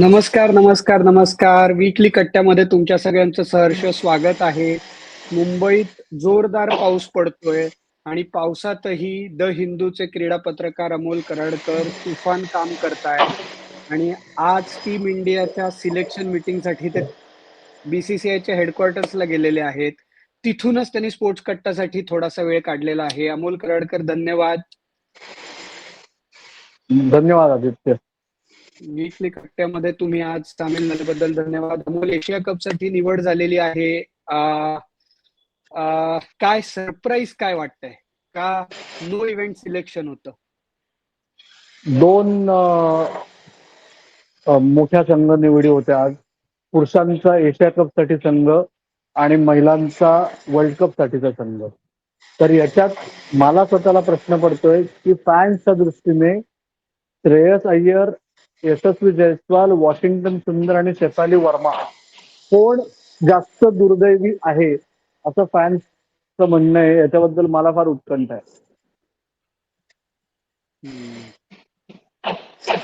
नमस्कार नमस्कार नमस्कार. वीकली कट्ट्यामध्ये तुमच्या सगळ्यांचं सहर्ष स्वागत आहे. मुंबईत जोरदार पाऊस पडतोय आणि पावसातही द हिंदूचे क्रीडा पत्रकार अमोल कराडकर तुफान काम करतायत. आणि आज टीम इंडियाच्या सिलेक्शन मिटिंगसाठी ते बीसीसीआयच्या हेडक्वार्टर्सला गेलेले आहेत. तिथूनच त्यांनी स्पोर्ट्स कट्टासाठी थोडासा वेळ काढलेला आहे. अमोल कराडकर धन्यवाद. धन्यवाद आदित्य. वीकली कट्ट्यामध्ये तुम्ही आज सामील झाल्याबद्दल धन्यवाद. अमोल एशिया कपसाठी निवड झालेली आहे. काय सरप्राईज काय वाटतंय? का नो इव्हेंट सिलेक्शन होतं? दोन मोठ्या संघ निवडी होत्या आज. पुरुषांचा एशिया कपसाठी संघ आणि महिलांचा वर्ल्ड कप साठीचा संघ. तर याच्यात मला स्वतःला प्रश्न पडतोय की फॅन्सच्या दृष्टीने श्रेयस अय्यर यशस्वी जयस्वाल वॉशिंग्टन सुंदर आणि शेफाली वर्मा. कोण जास्त दुर्दैवी आहे असं फॅन्सचं म्हणणं आहे. याच्याबद्दल मला फार उत्कंठ आहे.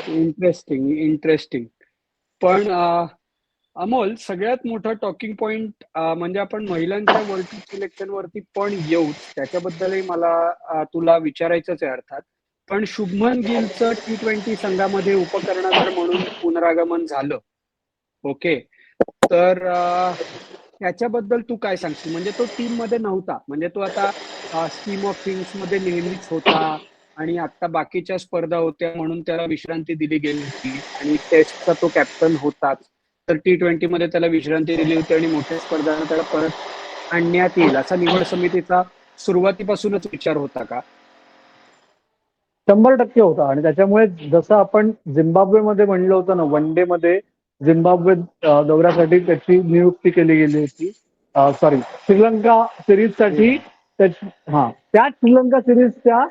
इंटरेस्टिंग इंटरेस्टिंग पण अमोल सगळ्यात मोठा टॉकिंग पॉइंट म्हणजे आपण महिलांच्या वर्ल्ड सिलेक्शन वरती पण येऊ त्याच्याबद्दलही मला तुला विचारायचंच आहे अर्थात. पण शुभमन गिलचं टी ट्वेंटी संघामध्ये उपकर्णधार म्हणून पुनरागमन झालं. ओके तर अ, त्याच्याबद्दल तू काय सांगशील? म्हणजे तो टीममध्ये नव्हता. म्हणजे तो आता स्कीम ऑफ थिंग्समध्ये नेहमीच होता आणि आता बाकीच्या स्पर्धा होत्या म्हणून त्याला विश्रांती दिली गेली होती आणि टेस्टचा तो कॅप्टन होताच. तर टी ट्वेंटी मध्ये त्याला विश्रांती दिली होती आणि मोठ्या स्पर्धांना त्याला परत आणण्यात येईल असा निवड समितीचा सुरुवातीपासूनच विचार होता का? शंभर टक्के होता. आणि त्याच्यामुळे जसं आपण झिम्बाब्वेमध्ये म्हणलं होतं ना वन डे मध्ये झिम्बाब्वे दौऱ्यासाठी त्याची नियुक्ती केली गेली होती. सॉरी श्रीलंका सिरीजसाठी हा त्या श्रीलंका सिरीजच्या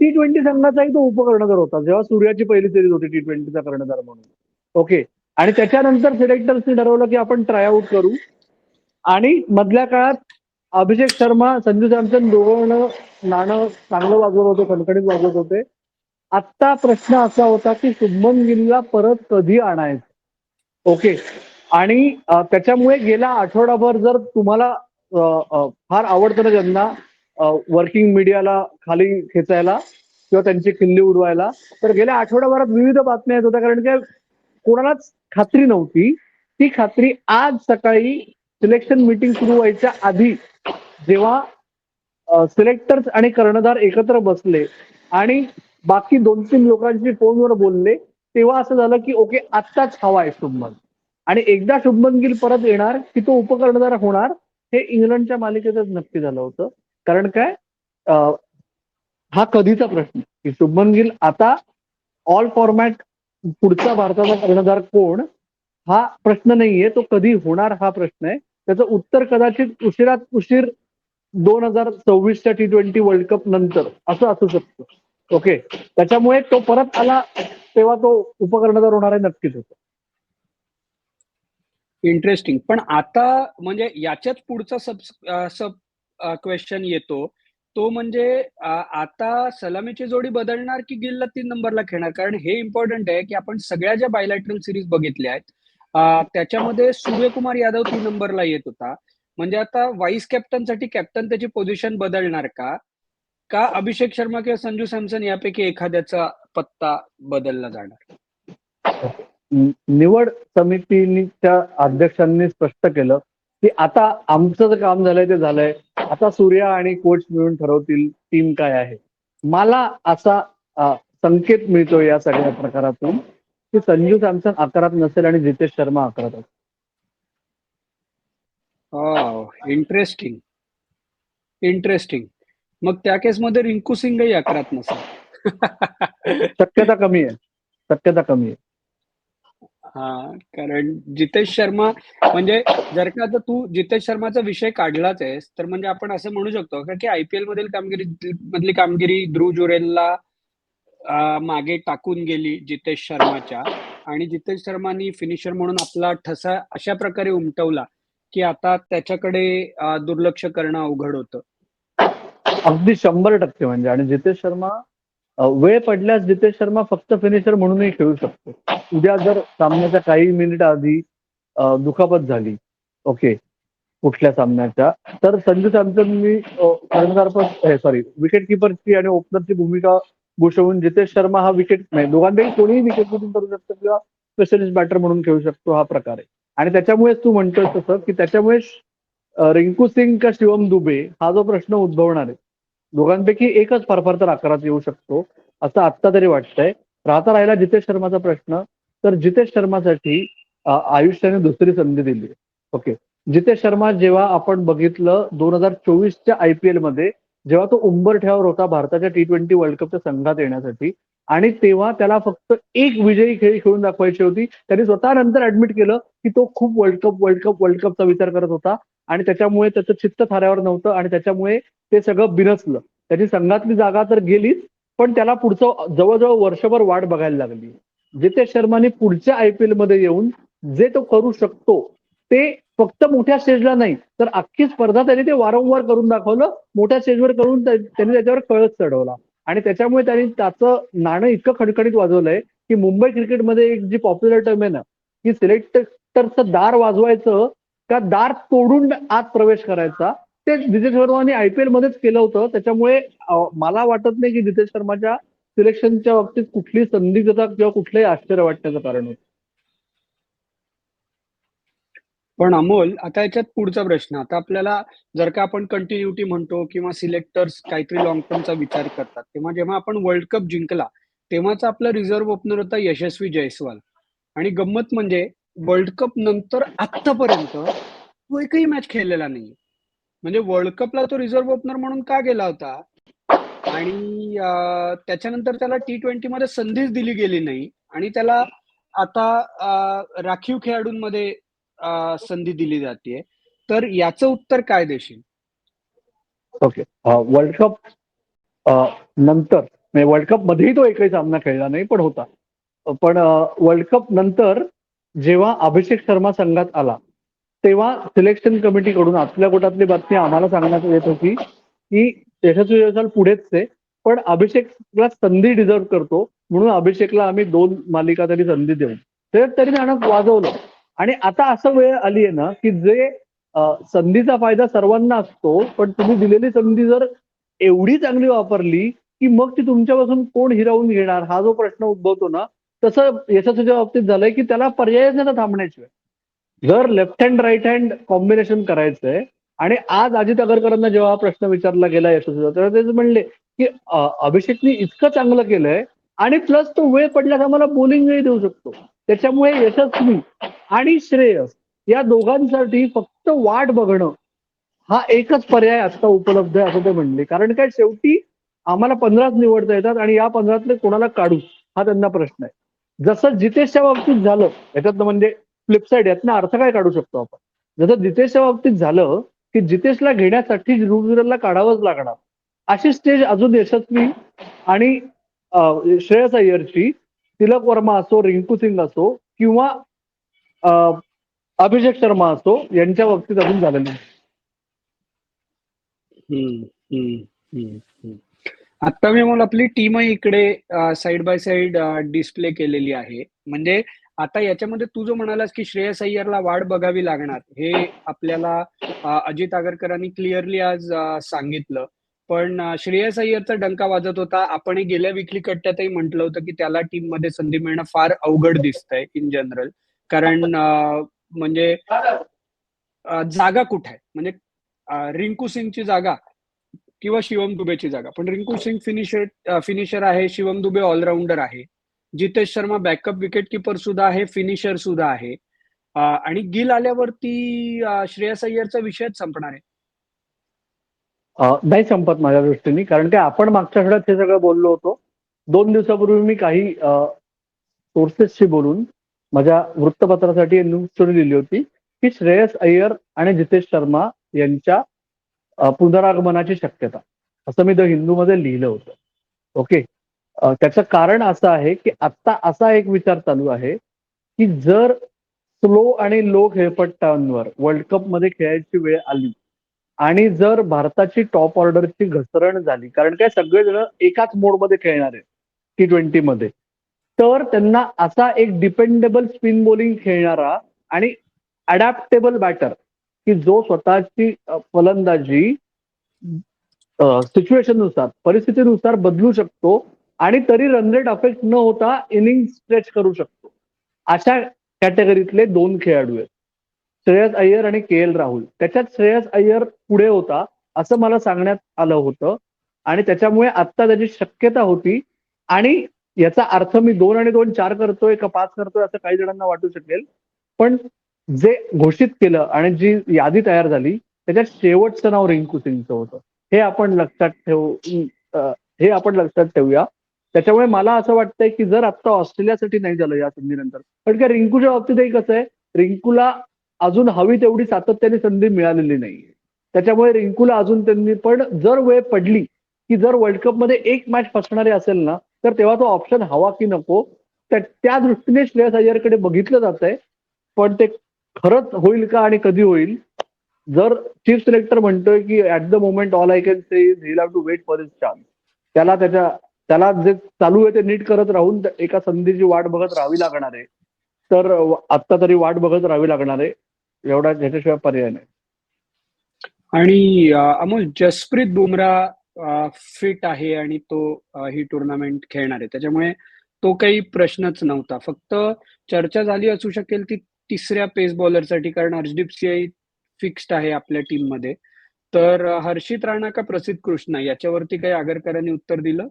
टी ट्वेंटी संघाचाही तो उपकर्णधार होता. जेव्हा सूर्याची पहिली सिरीज होती टी ट्वेंटीचा कर्णधार म्हणून. ओके आणि त्याच्यानंतर सिलेक्टर्सनी ठरवलं की आपण ट्रायआउट करू. आणि मधल्या काळात अभिषेक शर्मा संजू सॅमसन दोघं नाणं चांगलं वाजवत होते खणखणीत वाजवत होते. आत्ता प्रश्न असा होता की शुभमन गिलला परत कधी आणायचं? ओके. आणि त्याच्यामुळे गेला आठवडाभर जर तुम्हाला फार आवडतं ना ज्यांना वर्किंग मीडियाला खाली खेचायला किंवा त्यांची खिल्ली उडवायला तर गेल्या आठवड्याभरात विविध बातम्या येत होत्या. कारण की कोणालाच खात्री नव्हती. ती खात्री आज सकाळी सिलेक्शन मीटिंग सुरू व्हायच्या आधी जेव्हा सिलेक्टर्स आणि कर्णधार एकत्र बसले आणि बाकी दोन तीन लोकांशी फोनवर बोलले तेव्हा असं झालं की ओके आत्ताच हवा आहे शुभमन. आणि एकदा शुभमन गिल परत येणार की तो उपकर्णधार होणार हे इंग्लंडच्या मालिकेतच नक्की झालं होतं. कारण काय? हा कधीचा प्रश्न की शुभमन गिल आता ऑल फॉर्मॅट पुढचा भारताचा कर्णधार कोण? हा प्रश्न नाहीये तो कधी होणार हा प्रश्न आहे. त्याचं उत्तर कदाचित उशिरात उशीर दोन हजार सव्वीसच्या टी ट्वेंटी वर्ल्ड कप नंतर असं असू शकतं. ओके. त्याच्यामुळे तो परत आला तेव्हा तो उपकर्णधार होणार आहे नक्कीच होतो. इंटरेस्टिंग पण आता म्हणजे याच्याच पुढचा सब सब क्वेश्चन येतो. तो म्हणजे आता सलामीची जोडी बदलणार की गिलला तीन नंबरला खेळणार? कारण हे इम्पॉर्टंट आहे की आपण सगळ्या ज्या बायलॅटरल सिरीज बघितल्या आहेत त्याच्यामध्ये सूर्यकुमार यादव तीन नंबरला येत होता. म्हणजे आता व्हाईस कॅप्टनसाठी कॅप्टन त्याची पोझिशन बदलणार का? का अभिषेक शर्मा किंवा संजू सॅमसन यापैकी एखाद्याचा पत्ता बदलला जाणार? निवड समितीच्या अध्यक्षांनी स्पष्ट केलं की आता आमचं जे काम झालंय ते झालंय. आता सूर्या आणि कोच मिळून ठरवतील टीम काय आहे. मला असा संकेत मिळतो या सगळ्या प्रकारातून की संजू सॅमसन अकरात नसेल आणि जितेश शर्मा अकरात असेल. इंटरेस्टिंग इंटरेस्टिंग मग त्या केसमध्ये रिंकू सिंगही अकरात नसेल. शक्यता कमी आहे. शक्यता कमी आहे. हा कारण जितेश शर्मा म्हणजे जर का आता तू जितेश शर्माचा विषय काढलाच आहेस तर म्हणजे आपण असं म्हणू शकतो का की आयपीएल मधील कामगिरी मधली कामगिरी ध्रुव जुरेलला मागे टाकून गेली जितेश शर्माच्या. आणि जितेश शर्मानी फिनिशर म्हणून आपला ठसा अशा प्रकारे उमटवला की आता त्याच्याकडे दुर्लक्ष करणं अवघड होतं. अगदी शंभर टक्के म्हणजे. आणि जितेश शर्मा वेळ पडल्यास जितेश शर्मा फक्त फिनिशर म्हणूनही खेळू शकतो. उद्या जर सामन्याच्या काही मिनिट आधी दुखापत झाली ओके कुठल्या सामन्याच्या तर संजू सॅमसननी कर्णधारपद सॉरी विकेट किपरची आणि ओपनरची भूमिका भूषवून जितेश शर्मा हा विकेट नाही दोघांपैकी कोणीही विकेट किपिंग करू शकतो किंवा स्पेशलिस्ट बॅटर म्हणून खेळू शकतो हा प्रकार आहे. आणि त्याच्यामुळेच तू म्हणतोय तसं की त्याच्यामुळे रिंकू सिंग का शिवम दुबे हा जो प्रश्न उद्भवणार आहे दोघांपैकी एकच फार फार तर आकारात येऊ शकतो असं आत्ता तरी वाटतंय. राहता राहिला जितेश शर्माचा प्रश्न. तर जितेश शर्मासाठी आयुष्याने दुसरी संधी दिली. ओके. जितेश शर्मा जेव्हा आपण बघितलं दोन हजार चोवीसच्या आय पी मध्ये जेव्हा तो उंबरठ्यावर होता भारताच्या टी ट्वेंटी वर्ल्ड कपच्या संघात येण्यासाठी आणि तेव्हा त्याला फक्त एक विजयी खेळी खेळून दाखवायची होती. त्यांनी स्वतः नंतर ऍडमिट केलं की तो खूप world cup world cup world कपचा विचार करत होता. आणि त्याच्यामुळे त्याचं चित्त थाऱ्यावर नव्हतं आणि त्याच्यामुळे ते सगळं बिनसलं. त्याची संघातली जागा तर गेलीच पण त्याला पुढचं जवळजवळ वर्षभर वाट बघायला लागली. जितेश शर्माने पुढच्या आय पी मध्ये येऊन जे तो करू शकतो ते फक्त मोठ्या स्टेजला नाही तर अख्खी स्पर्धा त्याने ते वारंवार करून दाखवलं मोठ्या स्टेजवर करून त्यांनी त्याच्यावर कळत चढवला. आणि त्याच्यामुळे त्यांनी त्याचं नाणं इतकं खणखणीत वाजवलंय की मुंबई क्रिकेटमध्ये एक जी पॉप्युलर टर्म आहे ना की सिलेक्टरचं दार वाजवायचं का दार तोडून आत प्रवेश करायचा? ते नितेश शर्माने आयपीएल मध्येच केलं होतं. त्याच्यामुळे मला वाटत नाही की नितेश शर्माच्या सिलेक्शनच्या बाबतीत कुठली संदिग्धता किंवा कुठलंही आश्चर्य वाटण्याचं कारण होतं. पण अमोल आता याच्यात पुढचा प्रश्न. आता आपल्याला जर का आपण कंटिन्युटी म्हणतो किंवा सिलेक्टर्स काहीतरी लॉंग टर्मचा विचार करतात तेव्हा जेव्हा आपण वर्ल्ड कप जिंकला तेव्हाचा आपला रिझर्व्ह ओपनर होता यशस्वी जयस्वाल. आणि गंमत म्हणजे वर्ल्ड कप नंतर आतापर्यंत तो एकही मॅच खेळलेला नाही म्हणजे वर्ल्ड कपला तो रिझर्व्ह ओपनर म्हणून का गेला होता? आणि त्याच्यानंतर त्याला टी ट्वेंटी मध्ये संधीच दिली गेली नाही. आणि त्याला आता राखीव खेळाडूंमध्ये संधी दिली जाते तर याचं उत्तर काय देशील? ओके. वर्ल्ड कप नंतर म्हणजे वर्ल्ड कप मध्येही तो एकही सामना खेळला नाही पण होता. पण वर्ल्ड कप नंतर जेव्हा अभिषेक शर्मा संघात आला तेव्हा सिलेक्शन कमिटीकडून आतल्या गोटातली बातमी आम्हाला सांगण्यात येत होती की यशस्वी जयस्वाल पुढेच आहे पण अभिषेकला संधी डिझर्व करतो म्हणून अभिषेकला आम्ही दोन मालिका तरी संधी देऊ. तर तरी त्यानं वाजवलं. आणि आता असं वेळ आली आहे ना की जे संधीचा फायदा सर्वांना असतो पण तुम्ही दिलेली संधी जर एवढी चांगली वापरली की मग ती तुमच्यापासून कोण हिरावून घेणार? हा जो प्रश्न उद्भवतो ना तसं यशस्वीच्या बाबतीत झालंय की त्याला पर्यायच नाही थांबण्याशिवाय. जर left hand right hand combination करायचंय. आणि आज अजित अगरकरांना जेव्हा हा प्रश्न विचारला गेला यशस्वीचा तेव्हा तेच म्हणले की अभिषेकनी इतकं चांगलं केलंय आणि प्लस तो वेळ पडल्यास आम्हाला बॉलिंगही देऊ शकतो. त्याच्यामुळे यशस्वी आणि श्रेयस या दोघांसाठी फक्त वाट बघणं हा एकच पर्याय आता उपलब्ध आहे असं ते म्हणले. कारण काय शेवटी आम्हाला पंधराच निवडता येतात आणि या पंधरातले कोणाला काढू हा त्यांना प्रश्न आहे. जसं जितेशच्या बाबतीत झालं याच्यात म्हणजे फ्लिपसाईड यातनं अर्थ काय काढू शकतो आपण? जसं जितेशच्या बाबतीत झालं की जितेशला घेण्यासाठी ऋतुवीरला काढावंच लागणार. अशी स्टेज अजून यशस्वी आणि श्रेयस अय्यरची तिलक वर्मा असो रिंकू सिंग असो किंवा अभिषेक शर्मा असो यांच्या बाबतीत अजून झालेलं नाही. आता मी मला आपली टीमही इकडे साइड बाय साइड डिस्प्ले केलेली आहे. म्हणजे आता याच्यामध्ये तू जो म्हणालास की श्रेयस अय्यरला वाढ बघावी लागणार हे आपल्याला अजित आगरकरांनी क्लिअरली आज सांगितलं. पण श्रेयस अय्यरचा डंका वाजत होता. आपण गेल्या विकली कट्ट्यातही म्हटलं होतं की त्याला टीममध्ये संधी मिळणं फार अवघड दिसतंय इन जनरल कारण म्हणजे जागा कुठे आहे? म्हणजे रिंकू सिंगची जागा किंवा शिवम दुबेची जागा. पण रिंकू सिंग फिनिशर फिनिशर आहे शिवम दुबे ऑलराऊंडर आहे. Jitesh Sharma backup wicket keeper सुद्धा आहे फिनिशर सुद्धा आहे. आणि गिल आल्यावरती श्रेयस अय्यरचा विषयच संपणार आहे. नाही संपत माझ्या दृष्टीने कारण की आपण मागच्या आठवड्यात हे सगळं बोललो होतो. दोन दिवसापूर्वी मी काही सोर्सेसशी बोलून माझ्या वृत्तपत्रासाठी न्यूज स्टोरी लिहिली होती की श्रेयस अय्यर आणि जितेश शर्मा यांच्या पुनरागमनाची शक्यता. असं मी द हिंदूमध्ये लिहिलं होतं. ओके? त्याचं कारण असं आहे की आत्ता असा एक विचार चालू आहे की जर स्लो आणि लो खेळपट्ट्यांवर वर्ल्ड कपमध्ये खेळायची वेळ आली आणि जर भारताची टॉप ऑर्डरची घसरण झाली कारण काय सगळेजण एकाच मोडमध्ये खेळणार आहे टी ट्वेंटी मध्ये तर त्यांना असा एक डिपेंडेबल स्पिन बॉलिंग खेळणारा आणि अडॅप्टेबल बॅटर की जो स्वतःची फलंदाजी सिच्युएशननुसार परिस्थितीनुसार बदलू शकतो आणि तरी रन रेट अफेक्ट न होता इनिंग स्ट्रेच करू शकतो. अशा कॅटेगरीतले दोन खेळाडू आहेत. श्रेयस अय्यर आणि के एल राहुल. त्याच्यात श्रेयस अय्यर पुढे होता असं मला सांगण्यात आलं होतं. आणि त्याच्यामुळे आत्ता त्याची शक्यता होती. आणि याचा अर्थ मी दोन आणि दोन चार करतोय का पाच करतोय असं काही जणांना वाटू शकेल. पण जे घोषित केलं आणि जी यादी तयार झाली त्याच्यात शेवटचं नाव रिंकू सिंगचं होतं. हे आपण लक्षात ठेवू हे आपण लक्षात ठेवूया. त्याच्यामुळे मला असं वाटतंय की जर आता ऑस्ट्रेलियासाठी नाही झालं या संधीनंतर पण काय रिंकूच्या बाबतीतही कसं आहे रिंकूला अजून हवी तेवढी सातत्याने संधी मिळालेली नाहीये. त्याच्यामुळे रिंकूला अजून त्यांनी पण जर वेळ पडली की जर वर्ल्ड कपमध्ये एक मॅच फसणारी असेल ना तर तेव्हा तो ऑप्शन हवा की नको. त्या त्या दृष्टीने श्रेयस अय्यरकडे बघितलं जात आहे पण ते खरंच होईल का आणि कधी होईल? जर चीफ सिलेक्टर म्हणतोय की at the moment all I can say is he have to wait for his chance त्याला त्याच्या त्याला जे चालू आहे ते नीट करत राहून एका संधीची वाट बघत राहावी लागणार आहे. तर आत्ता तरी वाट बघत राहावी लागणार आहे. एवढा ह्याच्याशिवाय पर्याय नाही. आणि अमोल जसप्रीत बुमराह फिट आहे आणि तो ही टुर्नामेंट खेळणार आहे. त्याच्यामुळे तो काही प्रश्नच नव्हता. फक्त चर्चा झाली असू शकेल ती तिसऱ्या पेस बॉलरसाठी कारण हर्षदीप सिंह फिक्स्ड आहे आपल्या टीममध्ये. तर हर्षित राणा का प्रसिद्ध कृष्णा? याच्यावरती काही आगरकरांनी उत्तर दिलं?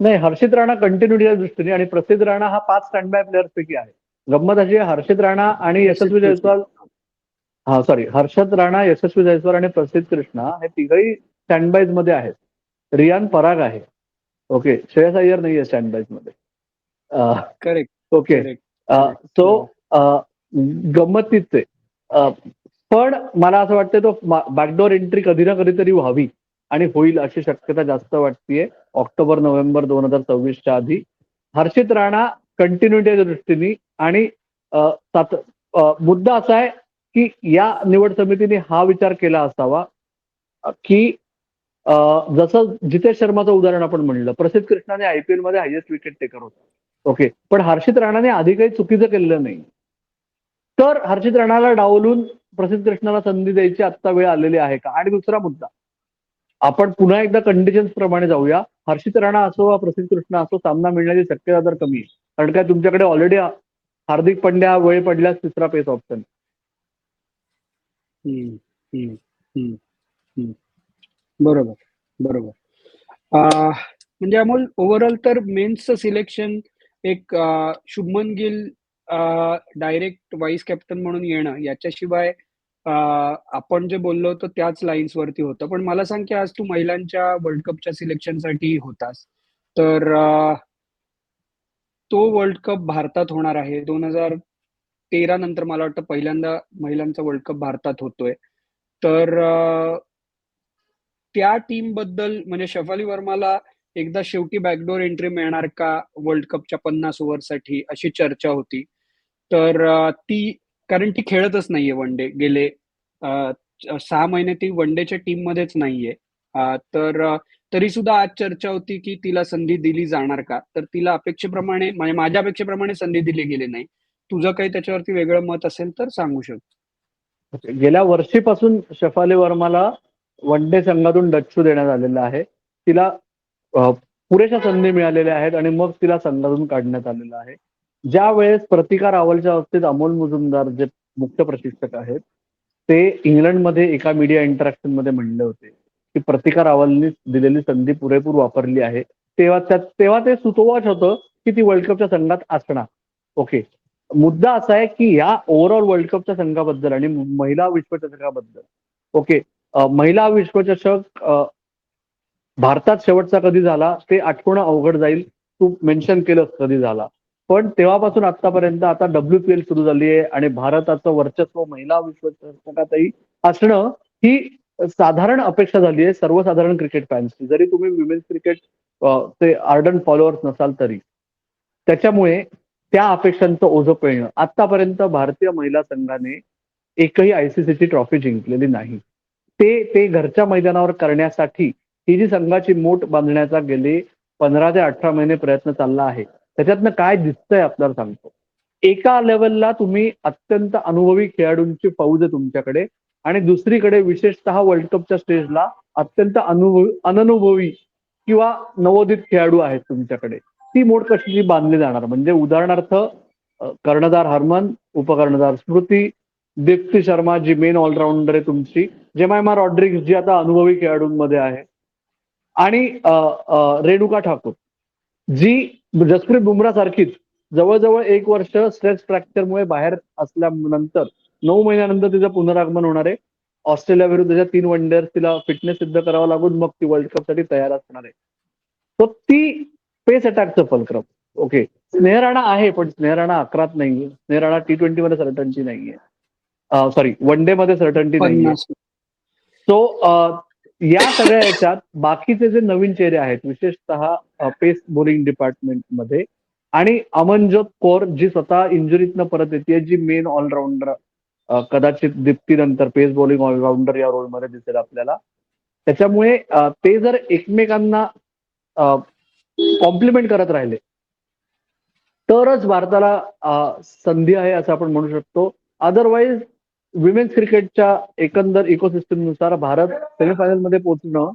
नाही हर्षित राणा कंटिन्युटीच्या दृष्टीने आणि प्रसिद्ध राणा हा पाच स्टँड बाय प्लेअर्स पैकी आहे. गंमत अशी हर्षित राणा आणि यशस्वी जयस्वाल हा सॉरी हर्षद राणा यशस्वी जयस्वाल आणि प्रसिद्ध कृष्णा हे तिघही स्टँडबाईजमध्ये आहेत. रियान पराग आहे. ओके श्रेयस अय्यर नाही आहे स्टँडबाईजमध्ये करेक्ट ओके सो गंमत आहे पण मला असं वाटतं तो बॅकडोर एंट्री कधी ना कधीतरी व्हावी आणि होईल अशी शक्यता जास्त वाटतेय. ऑक्टोबर नोव्हेंबर दोन हजार सव्वीसच्या आधी. हर्षित राणा कंटिन्युटीच्या दृष्टीने आणि मुद्दा असा आहे की या निवड समितीने हा विचार केला असावा की जसं जितेश शर्माचं उदाहरण आपण म्हणलं. प्रसिद्ध कृष्णाने आयपीएलमध्ये हायएस्ट विकेट टेकर होता. ओके पण हर्षित राणाने आधी काही चुकीचं केलेलं नाही. तर हर्षित राणाला डावलून प्रसिद्ध कृष्णाला संधी द्यायची आत्ता वेळ आलेली आहे का? आणि दुसरा मुद्दा. आपण पुन्हा एकदा कंडिशन्स प्रमाणे जाऊया. हर्षित राणा असो वा प्रसिद्ध कृष्णा असो सामना मिळण्याची शक्यता तर कमी आहे. कारण काय तुमच्याकडे ऑलरेडी हार्दिक पंड्या वेळ पडल्यास तिसरा पेस ऑप्शन हम्म, हम्म, बरोबर बरोबर. म्हणजे अमोल ओव्हरऑल तर मेन्सचं सिलेक्शन एक Shubman Gill direct vice captain म्हणून येणं याच्याशिवाय आपण जे बोललो होतो त्याच लाईन्स वरती होतं. पण मला सांग की आज तू महिलांच्या वर्ल्ड कपच्या सिलेक्शनसाठी होतास. तर तो वर्ल्ड कप भारतात होणार आहे. दोन हजार तेरा नंतर मला वाटतं पहिल्यांदा महिलांचा वर्ल्ड कप भारतात होतोय. तर त्या टीमबद्दल म्हणजे शफाली वर्माला एकदा शेवटी बॅकडोर एंट्री मिळणार का वर्ल्ड कपच्या पन्नास ओव्हरसाठी अशी चर्चा होती. तर ती कारण ती खेळतच नाहीये वन डे गेले सहा महिने ती वन डेच्या टीम मध्येच नाहीये. तर तरी सुद्धा आज चर्चा होती की तिला संधी दिली जाणार का? तर तिला अपेक्षेप्रमाणे म्हणजे माझ्या अपेक्षेप्रमाणे संधी दिली गेली नाही. तुझं काही त्याच्यावरती वेगळं मत असेल तर सांगू शकतो. गेल्या वर्षीपासून शफाली वर्माला वन डे संघातून डच्चू देण्यात आलेला आहे. तिला पुरेशा संधी मिळालेल्या आहेत आणि मग तिला संघातून काढण्यात आलेलं आहे. ज्या वेळेस प्रतिकार अवलच्या बाबतीत अमोल मुजुमदार जे मुख्य प्रशिक्षक आहेत ते इंग्लंडमध्ये एका मीडिया इंटरॅक्शनमध्ये म्हणले होते की प्रतिकार रावलनी दिलेली संधी पुरेपूर वापरली आहे. तेव्हा त्या तेव्हा ते सुतोवाच होतं की ती वर्ल्ड कपच्या संघात असणार. ओके मुद्दा असा आहे की या ओव्हरऑल वर्ल्ड कपच्या संघाबद्दल आणि महिला विश्वचषकाबद्दल. ओके महिला विश्वचषक भारतात शेवटचा कधी झाला ते आठवणं अवघड जाईल. तू मेन्शन केलंस कधी झाला. पण तेव्हापासून आतापर्यंत आता डब्ल्यू पी एल सुरू झाली आहे आणि भारताचं वर्चस्व महिला विश्वचषकातही असणं ही साधारण अपेक्षा झाली आहे सर्वसाधारण क्रिकेट फॅन्सची जरी तुम्ही विमेन्स क्रिकेट ते आर्डन फॉलोअर्स नसाल तरी. त्याच्यामुळे त्या अपेक्षांचं ओझं पेळणं. आतापर्यंत भारतीय महिला संघाने एकही आयसीसीची ट्रॉफी जिंकलेली नाही. ते ते घरच्या मैदानावर करण्यासाठी ही जी संघाची मोठ बांधण्याचा गेले पंधरा ते अठरा महिने प्रयत्न चालला आहे त्याच्यातनं काय दिसतंय आपल्याला सांगतो. एका लेवलला तुम्ही अत्यंत अनुभवी खेळाडूंची फौज आहे तुमच्याकडे आणि दुसरीकडे विशेषतः वर्ल्ड कपच्या स्टेजला अत्यंत अनुभवी अननुभवी किंवा नवोदित खेळाडू आहेत तुमच्याकडे. ती मोड कशी बांधली जाणार? म्हणजे उदाहरणार्थ कर्णधार हरमन उपकर्णधार स्मृती दीप्ती शर्मा जी मेन ऑलराऊंडर आहे तुमची जेमायमा रॉड्रिक्स जी आता अनुभवी खेळाडूंमध्ये आहे. आणि रेणुका ठाकूर जी जसप्रीत बुमरा सारखीच जवळजवळ एक वर्ष स्ट्रेस फ्रॅक्चरमुळे बाहेर असल्यानंतर नऊ महिन्यानंतर तिचं पुनरागमन होणार आहे. ऑस्ट्रेलिया विरुद्धच्या तीन वनडेवर तिला फिटनेस सिद्ध करावं लागून मग ती वर्ल्ड कपसाठी तयार असणार आहे. तो ती पेस अटॅकचं फलक्रम. ओके स्नेह राणा आहे पण स्नेह राणा अकरात नाहीये. स्नेह राणा टी ट्वेंटी मध्ये सर्टनची नाहीये. सॉरी वन डे मध्ये सर्टनटी नाहीये. सो या सगळ्या याच्यात बाकीचे जे नवीन चेहरे आहेत विशेषतः पेस बॉलिंग डिपार्टमेंटमध्ये आणि अमनजोत कौर जी स्वतः इंजुरीतनं परत येते जी मेन ऑलराऊंडर कदाचित दीप्तीनंतर पेस बॉलिंग ऑलराऊंडर या रोलमध्ये दिसेल आपल्याला. त्याच्यामुळे ते जर एकमेकांना कॉम्प्लिमेंट करत राहिले तरच भारताला संधी आहे असं आपण म्हणू शकतो. अदरवाईज विमेन्स क्रिकेटच्या एकंदर इकोसिस्टमनुसार भारत सेमीफायनलमध्ये पोहोचणं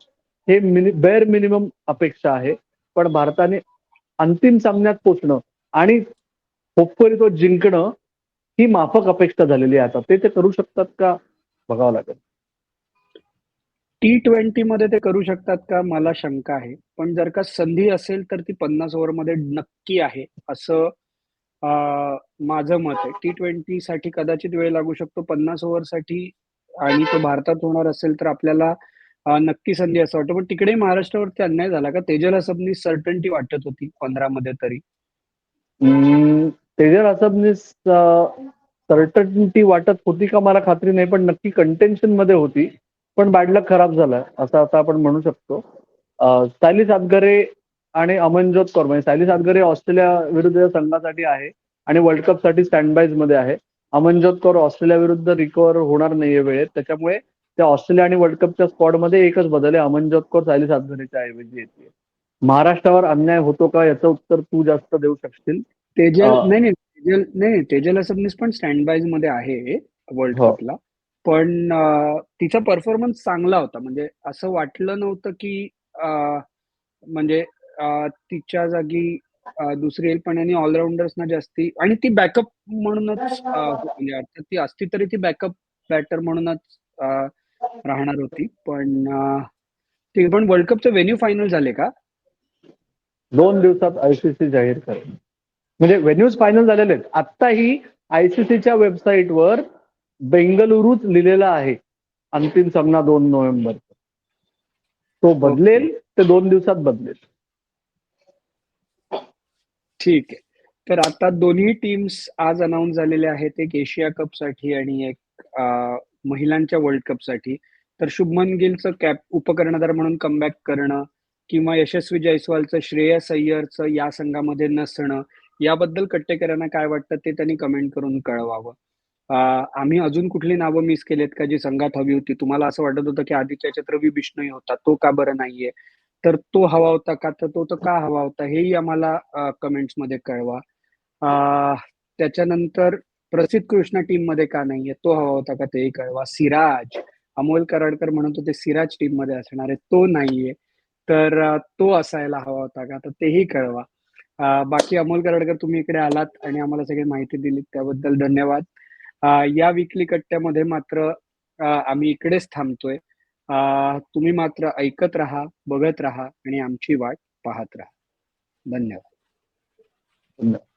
हे मिनि बेअर मिनिमम अपेक्षा आहे. पण भारताने अंतिम सामन्यात पोचणं आणि होपफुली तो जिंकणं ही माफक अपेक्षा झालेली आहे आता. ते ते करू शकतात का? बघावं लागेल. टी ट्वेंटी मध्ये ते करू शकतात का? मला शंका आहे. पण जर का संधी असेल तर ती पन्नास ओव्हरमध्ये नक्की आहे असं माझं मत आहे. टी ट्वेंटी साठी कदाचित वेळ लागू शकतो. पन्नास ओव्हरसाठी आणि तो भारतात होणार असेल तर आपल्याला नक्की संधी असं वाटतं. पण तिकडे महाराष्ट्रावरती अन्याय झाला का? तेजल असबनी सर्टन्टी वाटत होती पंधरा मध्ये तरी तेजल असबनीस सर्टन्टी वाटत होती का मला खात्री नाही पण नक्की कंटेन्शनमध्ये होती. पण बॅडलक खराब झालाय असं आता आपण म्हणू शकतो. अं, सायली आणि अमनजोत कौर म्हणजे सायली सातगरे ऑस्ट्रेलिया विरुद्धच्या संघासाठी आहे आणि वर्ल्ड कपसाठी स्टँडबाईजमध्ये आहे. अमनजोत कौर ऑस्ट्रेलिया विरुद्ध रिकवर होणार नाहीये वेळेत. त्याच्यामुळे त्या ऑस्ट्रेलिया आणि वर्ल्ड कपच्या स्क्वॉडमध्ये एकच बदल आहे. अमनजोत कौर सायली सातगरेच्या ऐवजी येते. महाराष्ट्रावर अन्याय होतो का याचं उत्तर तू जास्त देऊ शकशील? तेजल नाही नाही तेजल नाही तेजल असबनीस पण स्टँडबाईजमध्ये आहे वर्ल्ड हो. कपला. पण तिचा परफॉर्मन्स चांगला होता. म्हणजे असं वाटलं नव्हतं की म्हणजे तिच्या जागी दुसरी येईल पण यांनी ऑलराऊंडर्सना जास्ती आणि ती बॅकअप म्हणूनच म्हणजे अर्थात ती असती तरी ती बॅकअप बॅटर म्हणूनच राहणार होती. पण ते पण वर्ल्ड कपचे व्हेन्यू फायनल झाले का? दोन दिवसात आयसीसी जाहीर करेल म्हणजे व्हेन्यूज फायनल झालेले आहेत. आत्ताही आयसीसीच्या वेबसाईटवर बेंगलुरूच लिहिलेला आहे. अंतिम सामना दोन नोव्हेंबर तो बदलेल ते दोन दिवसात बदलेल. ठीक आहे. तर आता दोन्ही टीम्स आज अनाऊन्स झालेले आहेत एक एशिया कपसाठी आणि एक महिलांच्या वर्ल्ड कपसाठी. तर शुभमन गिलचं कॅप उपकर्णधार म्हणून कमबॅक करणं किंवा यशस्वी जयस्वालचं श्रेयस अय्यरचं या संघामध्ये नसणं याबद्दल कट्टेकरांना काय वाटतं ते त्यांनी कमेंट करून कळवावं. आम्ही अजून कुठली नावं मिस केलेत का जी संघात हवी होती? तुम्हाला असं वाटत होतं की आधीच्या याच्यात रवी बिष्णोई होता तो का बरं नाहीये? तर तो हवा होता का? तर तो तर का हवा होता? हेही आम्हाला कमेंट्समध्ये कळवा. त्याच्यानंतर प्रसिद्ध कृष्णा टीममध्ये का नाहीये? तो हवा होता का? तेही कळवा. सिराज. अमोल कराडकर म्हणत होते सिराज टीममध्ये असणार आहे. तो नाहीये. तर तो असायला हवा होता का? तर तेही कळवा. बाकी अमोल कराडकर तुम्ही इकडे आलात आणि आम्हाला सगळी माहिती दिली त्याबद्दल धन्यवाद. या विकली कट्ट्यामध्ये मात्र आम्ही इकडेच थांबतोय. तुम्ही मात्र ऐकत राहा बघत राहा आणि आमची वाट पाहत राहा धन्यवाद धन्यवाद.